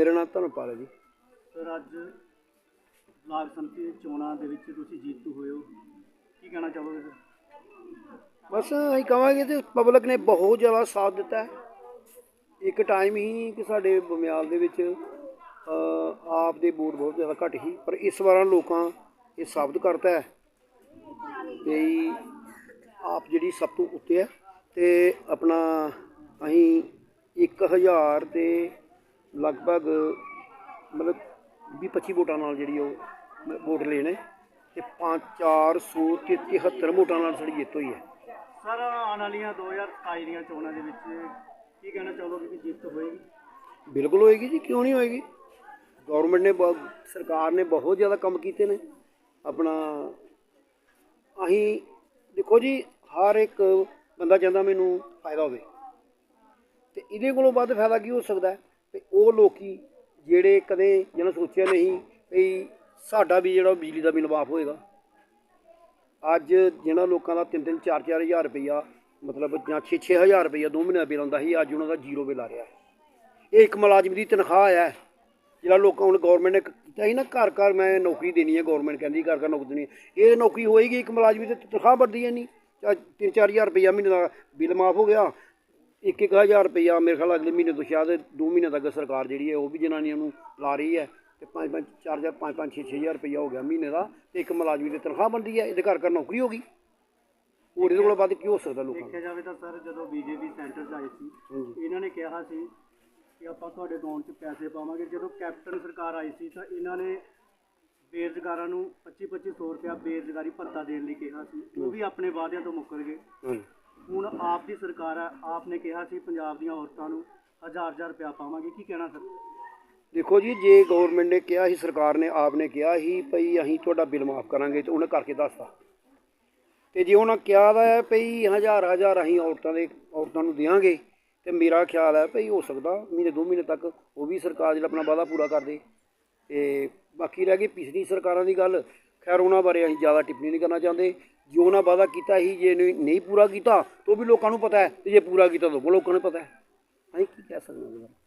ਮੇਰਾ ਨਾਮ ਧਰਮਪਾਲ ਹੈ ਜੀ। ਸਰ ਅੱਜ ਬਲਾਕ ਸੰਮਤੀ ਦੀ ਚੋਣਾਂ ਦੇ ਵਿੱਚ ਤੁਸੀਂ ਜੇਤੂ ਹੋਏ ਹੋ। ਕੀ ਕਹਿਣਾ ਚਾਹੋਗੇ ਸਰ? ਬਸ ਅਸੀਂ ਕਹਾਂਗੇ ਤੇ ਪਬਲਿਕ ਨੇ ਬਹੁਤ ਜ਼ਿਆਦਾ ਸਾਥ ਦਿੱਤਾ ਹੈ। ਇੱਕ ਟਾਈਮ ਹੀ ਕਿ ਸਾਡੇ ਬਮਿਆਲ ਦੇ ਵਿੱਚ ਅ, ਆਪ ਦੇ ਵੋਟ ਬਹੁਤ ਜ਼ਿਆਦਾ ਘੱਟ ਸੀ ਪਰ ਇਸ ਵਾਰਾਂ ਲੋਕਾਂ ਇਹ ਸਾਬਤ ਕਰਤਾ ਹੈ ਕਿ ਆਪ ਜਿਹੜੀ ਸਭ ਤੋਂ ਉੱਤੇ ਹੈ ਤੇ ਆਪਣਾ ਅਸੀਂ 1000 ਤੇ ਲਗਭਗ ਮਤਲਬ 20 25 ਵੋਟਾਂ ਨਾਲ ਜਿਹੜੀ ਉਹ ਵੋਟ ਲੈਣੇ ਤੇ 5 400 ਤੇ 73 ਵੋਟਾਂ ਨਾਲ ਸਾਡੀ ਜਿੱਤ ਹੋਈ ਹੈ। ਸਰ ਆਉਣ ਵਾਲੀਆਂ 2027 ਦੀਆਂ ਚੋਣਾਂ ਦੇ ਵਿੱਚ ਕੀ ਕਹਿਣਾ ਚਾਹੋਗੇ ਕਿ ਜਿੱਤ ਹੋਏਗੀ? ਬਿਲਕੁਲ ਹੋਏਗੀ ਜੀ ਕਿਉਂ ਨਹੀਂ ਹੋਏਗੀ? ਗਵਰਨਮੈਂਟ ਨੇ ਬਹੁਤ ਸਰਕਾਰ ਨੇ ਬਹੁਤ ਜ਼ਿਆਦਾ ਕੰਮ ਕੀਤੇ ਨੇ। ਆਪਣਾ ਅਸੀਂ ਦੇਖੋ ਜੀ ਹਰ ਇੱਕ ਬੰਦਾ ਚਾਹੁੰਦਾ ਮੈਨੂੰ ਫਾਇਦਾ ਹੋਵੇ। ਤੇ ਇਹਦੇ ਕੋਲੋਂ ਵੱਧ ਫਾਇਦਾ ਕੀ ਹੋ ਸਕਦਾ ਹੈ? ਤੇ ਉਹ ਲੋਕੀ ਜਿਹੜੇ ਕਦੇ ਜਿਹਨਾਂ ਸੋਚਿਆ ਨਹੀਂ ਵੀ ਸਾਡਾ ਵੀ ਜਿਹੜਾ ਬਿਜਲੀ ਦਾ ਬਿੱਲ ਮਾਫ ਹੋਏਗਾ। ਅੱਜ ਜਿਹਨਾਂ ਲੋਕਾਂ ਦਾ 3-3 4-4 ਹਜ਼ਾਰ ਰੁਪਈਆ, ਮਤਲਬ ਜਾਂ 6-6 ਹਜ਼ਾਰ ਰੁਪਈਆ ਦੋ ਮਹੀਨੇ ਦਾ ਬਿੱਲ ਆਉਂਦਾ ਸੀ, ਅੱਜ ਉਹਨਾਂ ਦਾ ਜ਼ੀਰੋ ਬਿੱਲ ਆ ਰਿਹਾ ਹੈ। ਇਹ ਇੱਕ ਮੁਲਾਜ਼ਮ ਦੀ ਤਨਖਾਹ ਹੈ ਜਿਹੜਾ ਲੋਕਾਂ ਹੁਣ ਗਵਰਨਮੈਂਟ ਨੇ ਕੀਤਾ ਸੀ ਨਾ, ਘਰ ਘਰ ਮੈਂ ਨੌਕਰੀ ਦੇਣੀ ਹੈ ਗਵਰਨਮੈਂਟ ਕਹਿੰਦੀ ਘਰ ਘਰ ਨੌਕਰੀ ਦੇਣੀ ਇਹ ਨੌਕਰੀ ਹੋਏਗੀ, ਇੱਕ ਮੁਲਾਜ਼ਮ ਦੀ ਤਨਖਾਹ ਵੱਧਦੀ ਹੈ ਨਹੀਂ। ਚਾ 3-4000 ਰੁਪਈਆ ਮਹੀਨੇ ਦਾ ਬਿੱਲ ਮਾਫ ਹੋ ਗਿਆ। ਇੱਕ ਇੱਕ ਹਜ਼ਾਰ ਰੁਪਈਆ ਮੇਰੇ ਖਿਆਲ ਅਗਲੇ ਮਹੀਨੇ ਤੋਂ ਸ਼ਾਇਦ ਦੋ ਮਹੀਨੇ ਤੱਕ ਸਰਕਾਰ ਜਿਹੜੀ ਹੈ ਉਹ ਵੀ ਜਨਾਨੀਆਂ ਨੂੰ ਲਾ ਰਹੀ ਹੈ ਤੇ 5 5 4 ਹਜ਼ਾਰ 5 5 6 ਹਜ਼ਾਰ ਰੁਪਈਆ ਹੋ ਗਿਆ ਮਹੀਨੇ ਦਾ ਤੇ ਇੱਕ ਮੁਲਾਜ਼ਮ ਦੀ ਤਨਖਾਹ ਬਣਦੀ ਹੈ ਇਹਦੇ ਘਰ ਘਰ ਨੌਕਰੀ ਹੋ ਗਈ। ਹੋਰ ਇਹਦੇ ਕੋਲ ਵੱਧ ਕੀ ਹੋ ਸਕਦਾ ਲੋਕਾਂ ਦੇਖਿਆ ਜਾਵੇ ਤਾਂ ਸਰ ਜਦੋਂ ਬੀਜੇਪੀ ਸੈਂਟਰ 'ਚ ਆਈ ਸੀ। ਇਹਨਾਂ ਨੇ ਕਿਹਾ ਸੀ ਕਿ ਆਪਾਂ ਤੁਹਾਡੇ ਅਕਾਊਂਟ 'ਚ ਪੈਸੇ ਪਾਵਾਂਗੇ। ਜਦੋਂ ਕੈਪਟਨ ਸਰਕਾਰ ਆਈ ਸੀ ਤਾਂ ਇਹਨਾਂ ਨੇ ਬੇਰੁਜ਼ਗਾਰਾਂ ਨੂੰ 25 2500 ਰੁਪਇਆ ਬੇਰੁਜ਼ਗਾਰੀ ਭੱਤਾ ਦੇਣ ਲਈ ਕਿਹਾ ਸੀ। ਉਹ ਵੀ ਆਪਣੇ ਵਾਅਦਿਆਂ ਤੋਂ ਮੁੱਕਰ ਗਏ। ਹੁਣ ਆਪ ਦੀ ਸਰਕਾਰ ਹੈ ਆਪ ਨੇ ਕਿਹਾ ਸੀ ਪੰਜਾਬ ਦੀਆਂ ਔਰਤਾਂ ਨੂੰ ਹਜ਼ਾਰ ਹਜ਼ਾਰ ਰੁਪਇਆ ਪਾਵਾਂਗੇ, ਕੀ ਕਹਿਣਾ ਸਰ? ਦੇਖੋ ਜੀ, ਜੇ ਗਵਰਨਮੈਂਟ ਨੇ ਕਿਹਾ ਸੀ, ਸਰਕਾਰ ਨੇ ਆਪ ਨੇ ਕਿਹਾ ਸੀ ਭਈ ਅਸੀਂ ਤੁਹਾਡਾ ਬਿੱਲ ਮਾਫ ਕਰਾਂਗੇ ਤੇ ਉਹਨੇ ਕਰਕੇ ਦੱਸਤਾ। ਤੇ ਜੇ ਉਹਨਾਂ ਕਿਹਾ ਦਾ ਹੈ ਭਈ ਹਜ਼ਾਰ ਹਜ਼ਾਰ ਅਸੀਂ ਔਰਤਾਂ ਦੇ, ਔਰਤਾਂ ਨੂੰ ਦੇਵਾਂਗੇ ਤੇ ਮੇਰਾ ਖਿਆਲ ਹੈ ਭਈ ਹੋ ਸਕਦਾ ਮਹੀਨੇ ਦੋ ਮਹੀਨੇ ਤੱਕ ਉਹ ਵੀ ਸਰਕਾਰ ਜਿਹੜਾ ਆਪਣਾ ਵਾਅਦਾ ਪੂਰਾ ਕਰ ਦੇ। ਤੇ ਬਾਕੀ ਰਹਿ ਗਈ ਪਿਛਲੀ ਸਰਕਾਰਾਂ ਦੀ ਗੱਲ ਖੈਰ, ਉਹਨਾਂ ਬਾਰੇ ਅਸੀਂ ਜ਼ਿਆਦਾ ਟਿੱਪਣੀ ਨਹੀਂ ਕਰਨਾ ਚਾਹੁੰਦੇ। ਜੋ ਉਹਨਾਂ ਵਾਅਦਾ ਕੀਤਾ ਸੀ, ਜੇ ਨਹੀਂ ਪੂਰਾ ਕੀਤਾ, ਤਾਂ ਉਹ ਵੀ ਲੋਕਾਂ ਨੂੰ ਪਤਾ ਹੈ, ਤੇ ਜੇ ਪੂਰਾ ਕੀਤਾ ਤਾਂ ਉਹ ਲੋਕਾਂ ਨੂੰ ਪਤਾ ਹੈ। ਅਸੀਂ ਕੀ ਕਹਿ ਸਕਦੇ ਹਾਂ